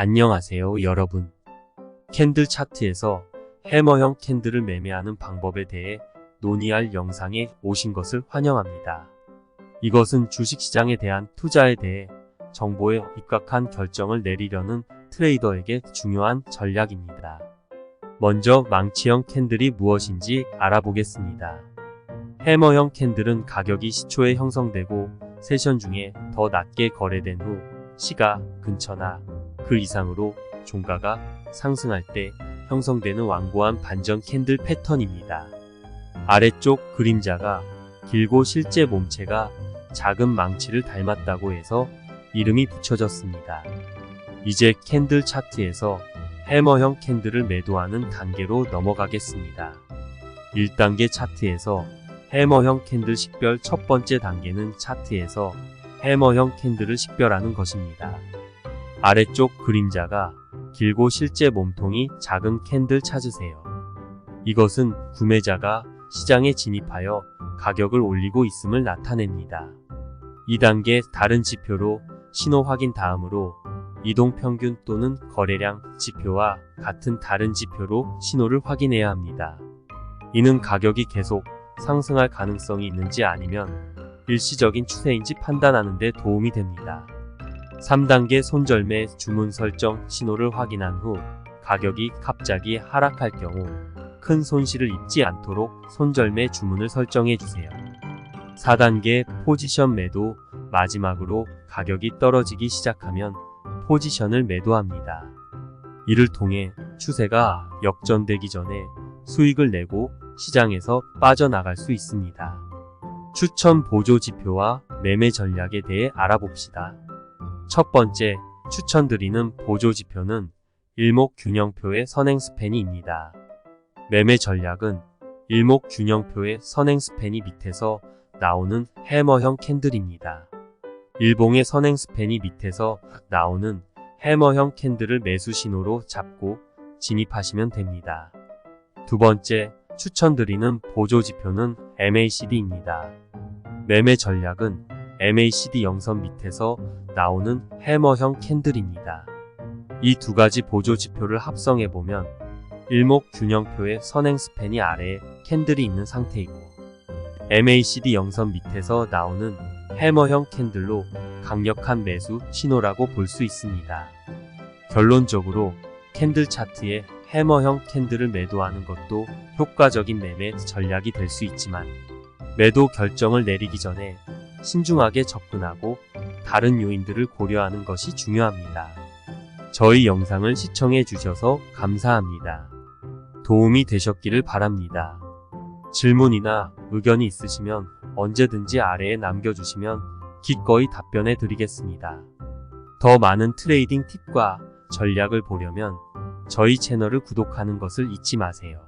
안녕하세요 여러분. 캔들 차트에서 해머형 캔들을 매매하는 방법에 대해 논의할 영상에 오신 것을 환영합니다. 이것은 주식시장에 대한 투자에 대해 정보에 입각한 결정을 내리려는 트레이더에게 중요한 전략입니다. 먼저 망치형 캔들이 무엇인지 알아보겠습니다. 해머형 캔들은 가격이 시초에 형성되고 세션 중에 더 낮게 거래된 후 시가 근처나 그 이상으로 종가가 상승할 때 형성되는 완고한 반전 캔들 패턴입니다. 아래쪽 그림자가 길고 실제 몸체가 작은 망치를 닮았다고 해서 이름이 붙여졌습니다. 이제 캔들 차트에서 해머형 캔들을 매도하는 단계로 넘어가겠습니다. 1단계 차트에서 해머형 캔들 식별 첫 번째 단계는 차트에서 해머형 캔들을 식별하는 것입니다. 아래쪽 그림자가 길고 실제 몸통이 작은 캔들 찾으세요. 이것은 구매자가 시장에 진입하여 가격을 올리고 있음을 나타냅니다. 2단계 다른 지표로 신호 확인 다음으로 이동평균 또는 거래량 지표와 같은 다른 지표로 신호를 확인해야 합니다. 이는 가격이 계속 상승할 가능성이 있는지 아니면 일시적인 추세인지 판단하는 데 도움이 됩니다. 3단계 손절매 주문 설정 신호를 확인한 후 가격이 갑자기 하락할 경우 큰 손실을 입지 않도록 손절매 주문을 설정해 주세요. 4단계 포지션 매도 마지막으로 가격이 떨어지기 시작하면 포지션을 매도합니다. 이를 통해 추세가 역전되기 전에 수익을 내고 시장에서 빠져나갈 수 있습니다. 추천 보조 지표와 매매 전략에 대해 알아봅시다. 첫 번째, 추천드리는 보조 지표는 일목균형표의 선행 스팬이입니다. 매매 전략은 일목균형표의 선행 스팬이 밑에서 나오는 해머형 캔들입니다. 일봉의 선행 스팬이 밑에서 나오는 해머형 캔들을 매수 신호로 잡고 진입하시면 됩니다. 두 번째, 추천드리는 보조 지표는 MACD입니다. 매매 전략은 MACD 영선 밑에서 나오는 해머형 캔들입니다. 이 두 가지 보조 지표를 합성해 보면 일목균형표의 선행 스팬이 아래에 캔들이 있는 상태이고 MACD 영선 밑에서 나오는 해머형 캔들로 강력한 매수 신호라고 볼 수 있습니다. 결론적으로 캔들 차트에 해머형 캔들을 매도하는 것도 효과적인 매매 전략이 될 수 있지만 매도 결정을 내리기 전에 신중하게 접근하고 다른 요인들을 고려하는 것이 중요합니다. 저희 영상을 시청해 주셔서 감사합니다. 도움이 되셨기를 바랍니다. 질문이나 의견이 있으시면 언제든지 아래에 남겨주시면 기꺼이 답변해 드리겠습니다. 더 많은 트레이딩 팁과 전략을 보려면 저희 채널을 구독하는 것을 잊지 마세요.